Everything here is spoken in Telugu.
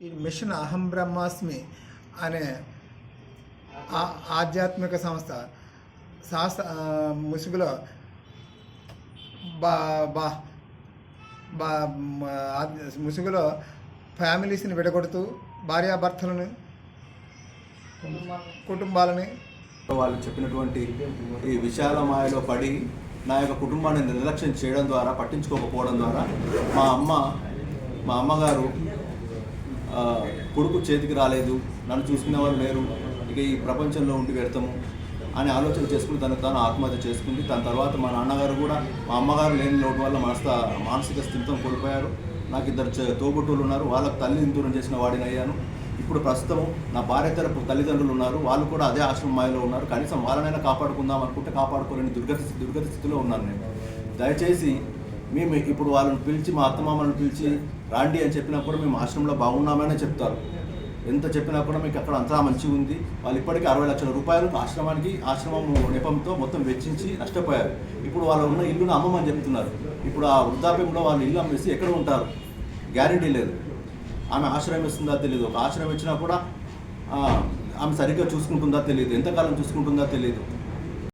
ఈ మిషన్ అహం బ్రహ్మాస్మి అనే ఆధ్యాత్మిక సంస్థ శాస్త్ర ముసుగులో బా బా బా ముసుగులో ఫ్యామిలీస్ని విడగొడుతూ భార్యాభర్తలను కుటుంబాలని వాళ్ళు చెప్పినటువంటి ఈ విశాల మాయలో పడి నా యొక్క కుటుంబాన్ని నిర్లక్ష్యం చేయడం ద్వారా పట్టించుకోకపోవడం ద్వారా మా అమ్మ మా అమ్మగారు కొడుకు చేతికి రాలేదు నన్ను చూసుకునే వాళ్ళు లేరు ఇక ఈ ప్రపంచంలో ఉండి పెడతాము అని ఆలోచన చేసుకుని తను తాను ఆత్మహత్య చేసుకుంది. దాని తర్వాత మా నాన్నగారు కూడా మా అమ్మగారు లేని లోటు వల్ల మనస్త మానసిక స్థితితో కోల్పోయారు. నాకు ఇద్దరు చే- ఉన్నారు. వాళ్ళకు తల్లిని దూరం చేసిన వాడిని అయ్యాను. ఇప్పుడు ప్రస్తుతం నా భార్య తరపు తల్లిదండ్రులు ఉన్నారు. వాళ్ళు కూడా అదే ఆశ్రమాయలో ఉన్నారు. కనీసం వాళ్ళనైనా కాపాడుకుందాం అనుకుంటే కాపాడుకోలేని దుర్గతి దుర్గతి స్థితిలో ఉన్నాను నేను. దయచేసి మేము ఇప్పుడు వాళ్ళని పిలిచి మా అత్తమామలను పిలిచి రాండి అని చెప్పినప్పుడు మేము ఆశ్రమంలో బాగున్నామనే చెప్తారు. ఎంత చెప్పినా కూడా మీకు అక్కడ అంతా మంచిగా ఉంది. వాళ్ళు ఇప్పటికీ అరవై లక్షల రూపాయలు ఆశ్రమానికి ఆశ్రమం నెపంతో మొత్తం వెచ్చించి నష్టపోయారు. ఇప్పుడు వాళ్ళు ఉన్న ఇల్లును అమ్మమని చెప్తున్నారు. ఇప్పుడు ఆ వృద్ధాప్యంలో వాళ్ళు ఇల్లు అమ్మేసి ఎక్కడ ఉంటారు? గ్యారంటీ లేదు. ఆమె ఆశ్రయం ఇస్తుందా తెలియదు ఒక ఆశ్రయం ఇచ్చినా కూడా ఆమె సరిగ్గా చూసుకుంటుందా తెలియదు ఎంతకాలం చూసుకుంటుందా తెలియదు